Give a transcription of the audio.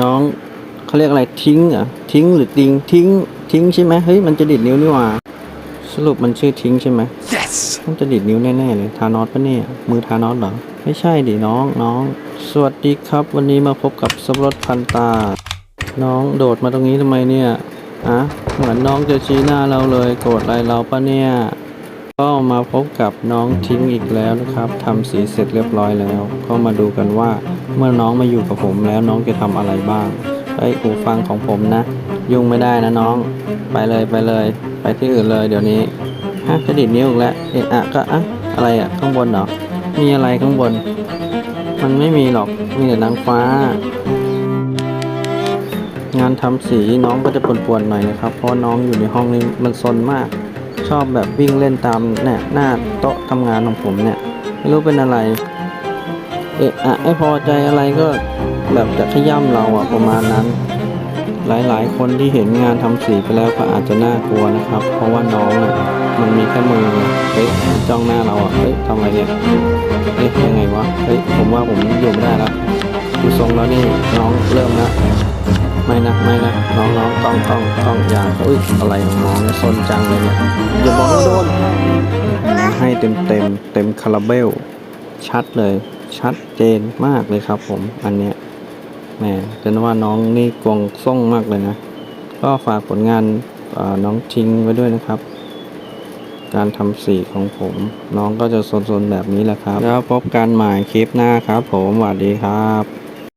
น้องเขาเรียกอะไรทิ้งเหรอทิ้งหรือติงทิ้งทิ้งใช่ไหมเฮ้ยมันจะดิดนิ้วนี่หว่าสรุปมันชื่อทิ้งใช่ไหม Yes! มันจะดิดนิ้วแน่ๆเลยทานอสปะเนี่ยมือทานอสเหรอไม่ใช่ดิน้องน้อง สวัสดีครับ วันนี้มาพบกับสับปะรดพันตา น้องโดดมาตรงนี้ทำไมเนี่ยอะเหมือนน้องจะชี้หน้าเราเลย โกรธอะไรเราปะเนี่ย ก็มาพบกับน้องทิ้งอีกแล้วนะครับทำสีเสร็จเรียบร้อยแล้ว ก็มาดูกันว่าเมื่อน้องมาอยู่กับผมแล้วน้องจะทำอะไรบ้างไอ้หูฟังของผมนะ ยุ่งไม่ได้นะน้อง ไปเลยไปเลย ไปที่อื่นเลยเดี๋ยวนี้ฮะจะดิดนิ้วอีกแล้วเอะอะก็อะอะไรอะข้างบนเหรอมีอะไรข้างบน มันไม่มีหรอกมีแต่นางฟ้า งานทำสีน้องก็จะปวนๆหน่อยนะครับ เพราะน้องอยู่ในห้องนี้มันซนมาก ชอบแบบวิ่งเล่นตามเนี่ยหน้าโต๊ะทำงานของผมเนี่ย ไม่รู้เป็นอะไร เอะอะไม่พอใจอะไรก็แบบจะขย้ำเราอะประมาณนั้น หลายๆ คนที่เห็นงานทำสีไปแล้วก็อาจจะน่ากลัวนะครับ เพราะว่าน้องอะมันมีแค่มือเฮ้ยจ้องหน้าเราอะเฮ้ยทำอะไรเนี่ยเฮ้ยยังไงวะเฮ้ยผมว่าผมอยู่ไม่ได้แล้วดูทรงแล้วนี่น้องเริ่ม ต้องต้ององอย่าอุ้ยอะไรของน้องเนี่ยซนจังเลยเนี่ยอย่าบอกว่าโดน ให้เต็มเต็มเต็มคาราเบล ชัดเลย ชัดเจนมากเลยครับผมอันเนี้ยแหมแต่ว่าน้องนี่กวงส่งมากเลยนะ ก็ฝากผลงานน้องทิ้งไว้ด้วยนะครับ การทำสีของผม น้องก็จะโซนๆแบบนี้แหละครับ แล้วพบกันใหม่คลิปหน้าครับ ผมสวัสดีครับ